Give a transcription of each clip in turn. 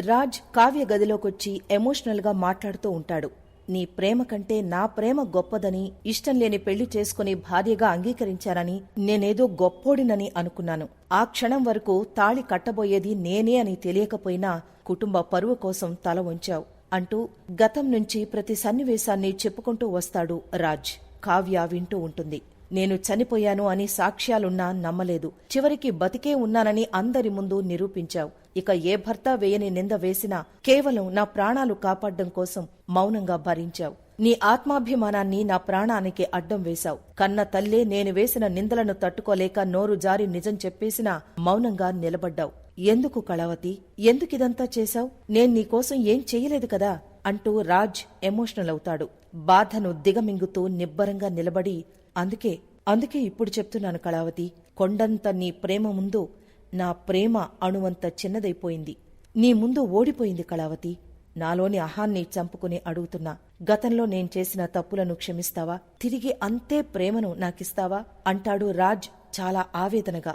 రాజ్ కావ్య గదిలోకొచ్చి ఎమోషనల్గా మాట్లాడుతూ ఉంటాడు. నీ ప్రేమ కంటే నా ప్రేమ గొప్పదని ఇష్టం లేని పెళ్ళి చేసుకుని భార్యగా అంగీకరించారని నేనేదో గొప్పోడినని అనుకున్నాను. ఆ క్షణం వరకు తాళి కట్టబోయేది నేనే అని తెలియకపోయినా కుటుంబ పరువు కోసం తల వంచావు అంటూ గతం నుంచి ప్రతి సన్నివేశాన్ని చెప్పుకుంటూ వస్తాడు రాజ్. కావ్య వింటూ ఉంటుంది. నేను చనిపోయాను అని సాక్ష్యాలున్నా నమ్మలేదు. చివరికి బతికే ఉన్నానని అందరి ముందు నిరూపించావు. ఇక ఏ భర్త వేయని నింద వేసినా కేవలం నా ప్రాణాలు కాపాడడం కోసం మౌనంగా భరించావు. నీ ఆత్మాభిమానాన్ని నా ప్రాణానికి అడ్డం వేశావు. కన్న తల్లే నేను వేసిన నిందలను తట్టుకోలేక నోరు జారి నిజం చెప్పేసినా మౌనంగా నిలబడ్డావు. ఎందుకు కళావతి? ఎందుకిదంతా చేశావు? నేను నీకోసం ఏం చెయ్యలేదు కదా? అంటూ రాజ్ ఎమోషనల్ అవుతాడు. బాధను దిగమింగుతూ నిబ్బరంగా నిలబడి అందుకే అందుకే ఇప్పుడు చెప్తున్నాను కళావతి కొండంత నీ ప్రేమ ముందు నా ప్రేమ అణువంత చిన్నదైపోయింది. నీ ముందు ఓడిపోయింది కళావతి. నాలోని అహాన్ని చంపుకుని అడుగుతున్నా గతంలో నేను చేసిన తప్పులను క్షమిస్తావా? తిరిగి అంతే ప్రేమను నాకిస్తావా? అంటాడు రాజ్ చాలా ఆవేదనగా.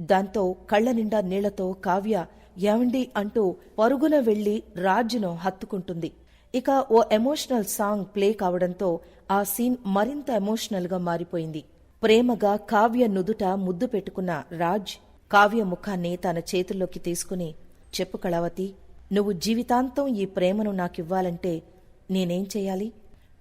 దాంతో కళ్ళ నిండా నీళ్ళతో కావ్య ఏమండి అంటూ పరుగున వెళ్ళి రాజ్ను హత్తుకుంటుంది. ఇక ఓ ఎమోషనల్ సాంగ్ ప్లే కావడంతో ఆ సీన్ మరింత ఎమోషనల్గా మారిపోయింది. ప్రేమగా కావ్య నుదుట ముద్దు పెట్టుకున్న రాజ్ కావ్య ముఖాన్ని తన చేతుల్లోకి తీసుకుని చెప్పు కళావతి నువ్వు జీవితాంతం ఈ ప్రేమను నాకివ్వాలంటే నేనేం చేయాలి?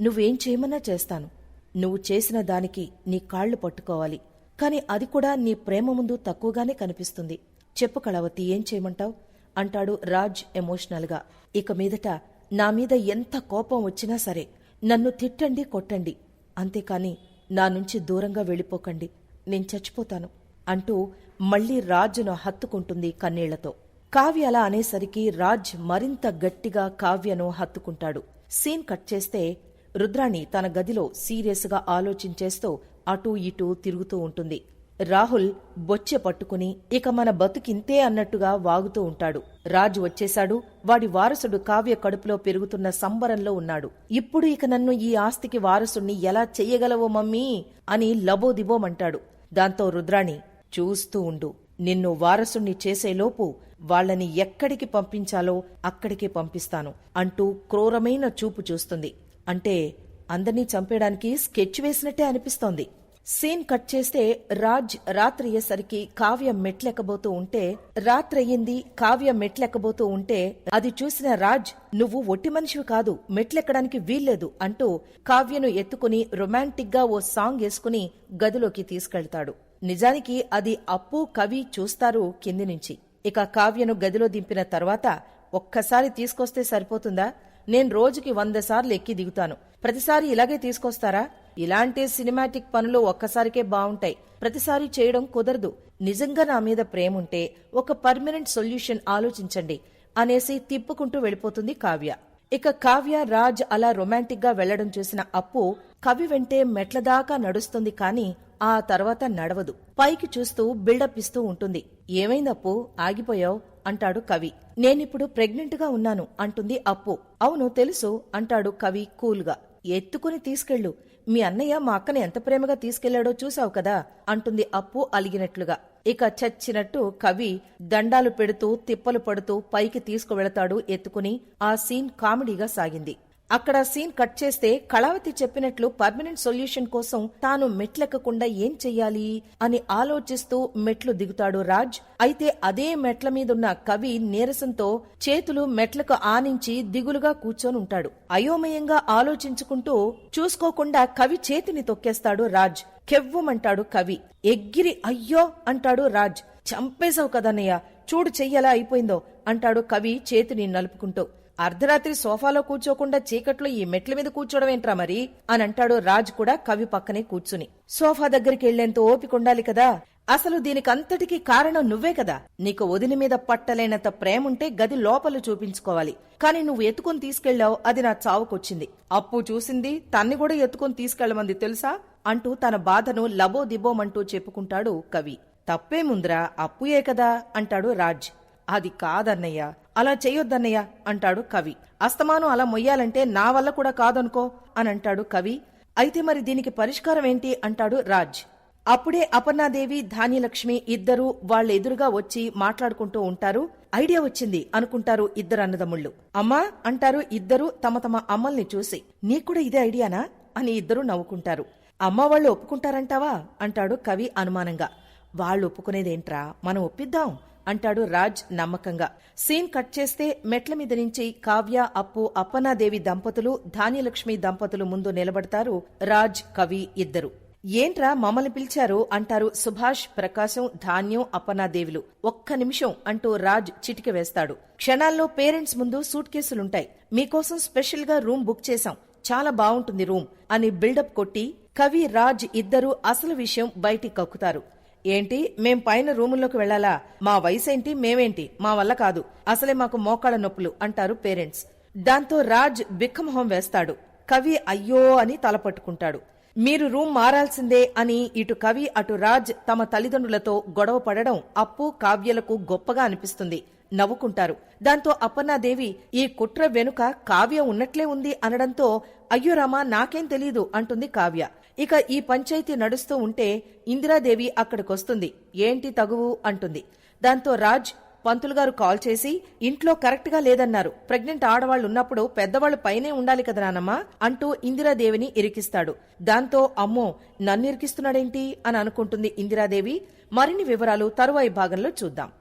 నువ్వేం చేయమన్నా చేస్తాను. నువ్వు చేసిన దానికి నీ కాళ్ళు పట్టుకోవాలి. కాని అది కూడా నీ ప్రేమ ముందు తక్కువగానే కనిపిస్తుంది. చెప్పు కళావతి ఏం చేయమంటావ్? అంటాడు రాజ్ ఎమోషనల్గా ఇక మీదట నా మీద ఎంత కోపం వచ్చినా సరే నన్ను తిట్టండి కొట్టండి. అంతేకాని నా నుంచి దూరంగా వెళ్ళిపోకండి. నేను చచ్చిపోతాను అంటూ మళ్ళీ రాజును హత్తుకుంటుంది కన్నీళ్ళతో. కావ్య అలా అనేసరికి రాజ్ మరింత గట్టిగా కావ్యను హత్తుకుంటాడు. సీన్ కట్ చేస్తే రుద్రాణి తన గదిలో సీరియస్గా ఆలోచించేస్తూ అటూ ఇటూ తిరుగుతూ ఉంటుంది. రాహుల్ బొచ్చె పట్టుకుని ఇక మన బతుకింతే అన్నట్టుగా వాగుతూ ఉంటాడు. రాజు వచ్చేశాడు వాడి వారసుడు కావ్య కడుపులో పెరుగుతున్న సంబరంలో ఉన్నాడు. ఇప్పుడు ఇక నన్ను ఈ ఆస్తికి వారసుణ్ణి ఎలా చెయ్యగలవో మమ్మీ అని లబోదిబోమంటాడు. దాంతో రుద్రాణి చూస్తూ ఉండు. నిన్ను వారసుణ్ణి చేసేలోపు వాళ్ళని ఎక్కడికి పంపించాలో అక్కడికి పంపిస్తాను అంటూ క్రూరమైన చూపు చూస్తుంది. అంటే అందర్నీ చంపేయడానికి స్కెచ్ వేసినట్టే అనిపిస్తోంది. సీన్ కట్ చేస్తే రాజ్ రాత్రి అయ్యేసరికి కావ్య మెట్లెక్కబోతూ ఉంటే రాత్రయ్యింది కావ్య మెట్లెక్కబోతూ ఉంటే అది చూసిన రాజ్ నువ్వు ఒట్టి మనిషివి కాదు మెట్లెక్కడానికి వీల్లేదు అంటూ కావ్యను ఎత్తుకుని రొమాంటిక్గా ఓ సాంగ్ వేసుకుని గదిలోకి తీసుకెళ్తాడు. నిజానికి అది అప్పు కవి చూస్తారు కింది నుంచి. ఇక కావ్యను గదిలో దింపిన తర్వాత ఒక్కసారి తీసుకొస్తే సరిపోతుందా? నేను రోజుకి వంద సార్లు ఎక్కి దిగుతాను. ప్రతిసారి ఇలాగే తీసుకొస్తారా? ఇలాంటి సినిమాటిక్ పనులు ఒక్కసారికే బావుంటాయి. ప్రతిసారి చేయడం కుదరదు. నిజంగా నా మీద ప్రేముంటే ఒక పర్మనెంట్ సొల్యూషన్ ఆలోచించండి అనేసి తిప్పుకుంటూ వెళ్ళిపోతుంది కావ్య. ఇక కావ్య రాజ్ అలా రొమాంటిక్గా వెళ్ళడం చూసిన అప్పు కవి వెంటే మెట్ల దాకా నడుస్తుంది కాని ఆ తర్వాత నడవదు. పైకి చూస్తూ బిల్డప్ ఇస్తూ ఉంటుంది. ఏమైందప్పు ఆగిపోయావు? అంటాడు కవి. నేనిప్పుడు ప్రెగ్నెంట్గా ఉన్నాను అంటుంది అప్పు. అవును తెలుసు అంటాడు కవి కూల్గా. ఎత్తుకుని తీసుకెళ్ళు. మీ అన్నయ్య మా అక్కని ఎంత ప్రేమగా తీసుకెళ్ళాడో చూసావు కదా అంటుంది అప్పు అలిగినట్లుగా. ఇక చచ్చినట్టు కవి దండాలు పెడుతూ తిప్పలు పడుతూ పైకి తీసుకువెళతాడు ఎత్తుకుని ఆ సీన్ కామెడీగా సాగింది. అక్కడ సీన్ కట్ చేస్తే కళావతి చెప్పినట్లు పర్మనెంట్ సొల్యూషన్ కోసం తాను మెట్లెక్కకుండా ఏం చెయ్యాలి అని ఆలోచిస్తూ మెట్లు దిగుతాడు రాజ్. అయితే అదే మెట్ల మీదున్న కవి నీరసంతో చేతులు మెట్లకు ఆనించి దిగులుగా కూర్చొని ఉంటాడు. అయోమయంగా ఆలోచించుకుంటూ చూసుకోకుండా కవి చేతిని తొక్కేస్తాడు రాజ్. కెవ్వమంటాడు కవి. ఎగ్గిరి అయ్యో అంటాడు రాజ్. చంపేశావు కదన్నయ్య. చూడు చెయ్యలా అయిపోయిందో అంటాడు కవి చేతిని నలుపుకుంటూ. అర్ధరాత్రి సోఫాలో కూర్చోకుండా చీకట్లో ఈ మెట్ల మీద కూర్చోవడం ఏంట్రా మరి? అని అంటాడు రాజ్ కూడా కవి పక్కనే కూర్చుని. సోఫా దగ్గరికి వెళ్ళేంత ఓపిక ఉండాలి కదా? అసలు దీనికంతటికీ కారణం నువ్వే కదా. నీకు వదిలి మీద పట్టలేనంత ప్రేముంటే గది లోపల చూపించుకోవాలి. కాని నువ్వు ఎత్తుకొని తీసుకెళ్ళావు అది నా చావుకొచ్చింది. అప్పు చూసింది తన్ని కూడా ఎత్తుకొని తీసుకెళ్ళమంది తెలుసా? అంటూ తన బాధను లబో దిబోమంటూ చెప్పుకుంటాడు కవి. తప్పేముందిరా అప్పుయే కదా అంటాడు రాజ్. అది కాదన్నయ్య అలా చెయ్యొద్దన్నయ్య అంటాడు కవి. అస్తమానం అలా మొయ్యాలంటే నా వల్ల కూడా కాదనుకో అని అంటాడు కవి. అయితే మరి దీనికి పరిష్కారం ఏంటి అంటాడు రాజ్. అప్పుడే అపర్ణాదేవి ధాన్యలక్ష్మి ఇద్దరూ వాళ్ళ ఎదురుగా వచ్చి మాట్లాడుకుంటూ ఉంటారు. ఐడియా వచ్చింది అనుకుంటారు ఇద్దరు అన్నదమ్ముళ్ళు. అమ్మా అంటారు ఇద్దరు తమ తమ అమ్మల్ని చూసి. నీకూడా ఇదే ఐడియానా అని ఇద్దరు నవ్వుకుంటారు. అమ్మ వాళ్ళు ఒప్పుకుంటారంటావా అంటాడు కవి అనుమానంగా. వాళ్ళు ఒప్పుకునేదేంట్రా మనం ఒప్పిద్దాం అంటాడు రాజ్ నమ్మకంగా. సీన్ కట్ చేస్తే మెట్ల మీద నుంచి కావ్య అప్పు అప్పనాదేవి దంపతులు ధాన్యలక్ష్మి దంపతులు ముందు నిలబడతారు రాజ్ కవి ఇద్దరు. ఏంట్రా మమ్మల్ని పిలిచారు? అంటారు సుభాష్ ప్రకాశం ధాన్యం అప్పనాదేవులు. ఒక్క నిమిషం అంటూ రాజ్ చిటిక వేస్తాడు. క్షణాల్లో పేరెంట్స్ ముందు సూట్ కేసులుంటాయి. మీకోసం స్పెషల్గా రూమ్ బుక్ చేశాం. చాలా బావుంటుంది రూమ్ అని బిల్డప్ కొట్టి కవి రాజ్ ఇద్దరు అసలు విషయం బయటికి కక్కుతారు. ఏంటి? మేం పైన రూముల్లోకి వెళ్ళాలా మా వయసేంటి? మేమేంటి? మా వల్ల కాదు. అసలే మాకు మోకాళ్ళ నొప్పులు అంటారు పేరెంట్స్. దాంతో రాజ్ బిక్కమొహం వేస్తాడు. కవి అయ్యో అని తలపట్టుకుంటాడు మీరు రూమ్ మారాల్సిందే అని ఇటు కవి అటు రాజ్ తమ తల్లిదండ్రులతో గొడవ పడడం అప్పు కావ్యలకు గొప్పగా అనిపిస్తుంది. నవ్వుకుంటారు. దాంతో అప్పన్నాదేవి ఈ కుట్ర వెనుక కావ్య ఉన్నట్లే ఉంది అనడంతో అయ్యో రామా నాకేం తెలీదు అంటుంది కావ్య. ఇక ఈ పంచాయతీ నడుస్తూ ఉంటే ఇందిరాదేవి అక్కడికొస్తుంది. ఏంటి తగువు? అంటుంది. దాంతో రాజ్ పంతులు గారు కాల్ చేసి ఇంట్లో కరెక్ట్గా లేదన్నారు. ప్రెగ్నెంట్ ఆడవాళ్ళు ఉన్నప్పుడు పెద్దవాళ్ళు పైనే ఉండాలి కదా నానమ్మా? అంటూ ఇందిరాదేవిని ఇరికిస్తాడు. దాంతో అమ్మో నన్ను ఇరికిస్తున్నాడేంటి? అని అనుకుంటుంది ఇందిరాదేవి. మరిన్ని వివరాలు తరువాయి భాగంలో చూద్దాం.